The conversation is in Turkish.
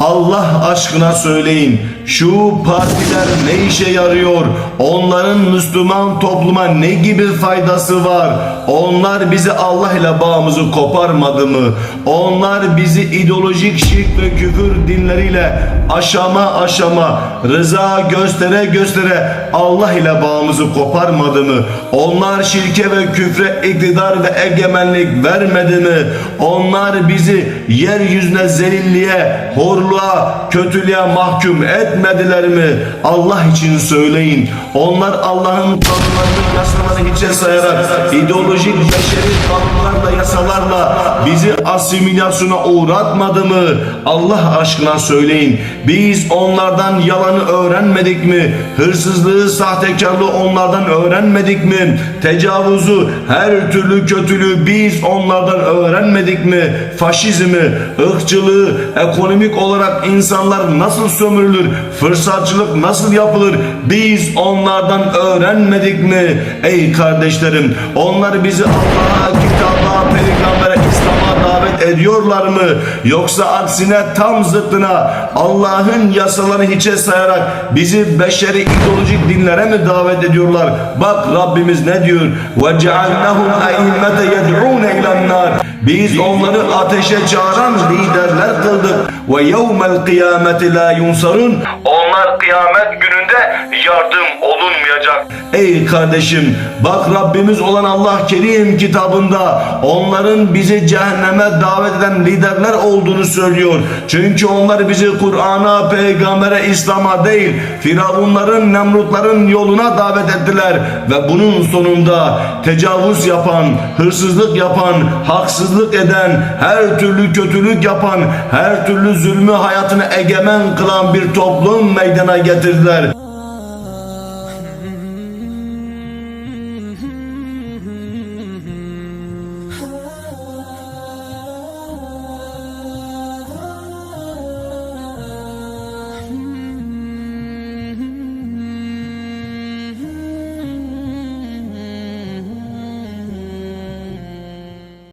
Allah aşkına söyleyin şu partiler ne işe yarıyor? Onların Müslüman topluma ne gibi faydası var? Onlar bizi Allah ile bağımızı koparmadı mı? Onlar bizi ideolojik şirk ve küfür dinleriyle aşama aşama rıza göstere göstere Allah ile bağımızı koparmadı mı? Onlar şirke ve küfre iktidar ve egemenlik vermedi mi? Onlar bizi yeryüzüne zelilliğe, horluğa, kötülüğe mahkum etmediler mi? Allah için söyleyin. Onlar Allah'ın kanunlarını, yasalarını hiçe sayarak ideolojik beşeri kanunlarla, yasalarla bizi asimilasyona uğratmadı mı? Allah aşkına söyleyin. Biz onlardan yalanı öğrenmedik mi? Hırsızlığı, sahtekarlığı onlardan öğrenmedik mi? Tecavüzü, her türlü kötülüğü biz onlardan öğrenmedik mi? Faşizmi, ırkçılığı, ekonomik olarak insanlar nasıl sömürülür? Fırsatçılık nasıl yapılır? Biz onlardan öğrenmedik mi? Ey kardeşlerim, onlar bizi Allah'a, kitaba, peygambere, İslam'a davet ediyorlar mı? Yoksa aksine tam zıttına Allah'ın yasalarını hiçe sayarak bizi beşeri ideolojik dinlere mi davet ediyorlar? Bak Rabbimiz ne diyor? وَجَعَلْنَهُمْ اَئِمَّةَ يَدْعُونَ اِلَى النَّارِ Biz onları ateşe çağıran liderler kıldık. وَيَوْمَ الْقِيَامَةِ لَا يُنْصَرُونَ onlar kıyamet gününde yardım olunmayacak. Ey kardeşim bak Rabbimiz olan Allah Kerim kitabında onların bizi cehenneme davet eden liderler olduğunu söylüyor. Çünkü onlar bizi Kur'an'a, peygambere, İslam'a değil Firavunların, Nemrutların yoluna davet ettiler. Ve bunun sonunda tecavüz yapan, hırsızlık yapan, haksızlık eden, her türlü kötülük yapan, her türlü zulmü hayatını egemen kılan bir toplum meydana getirdiler.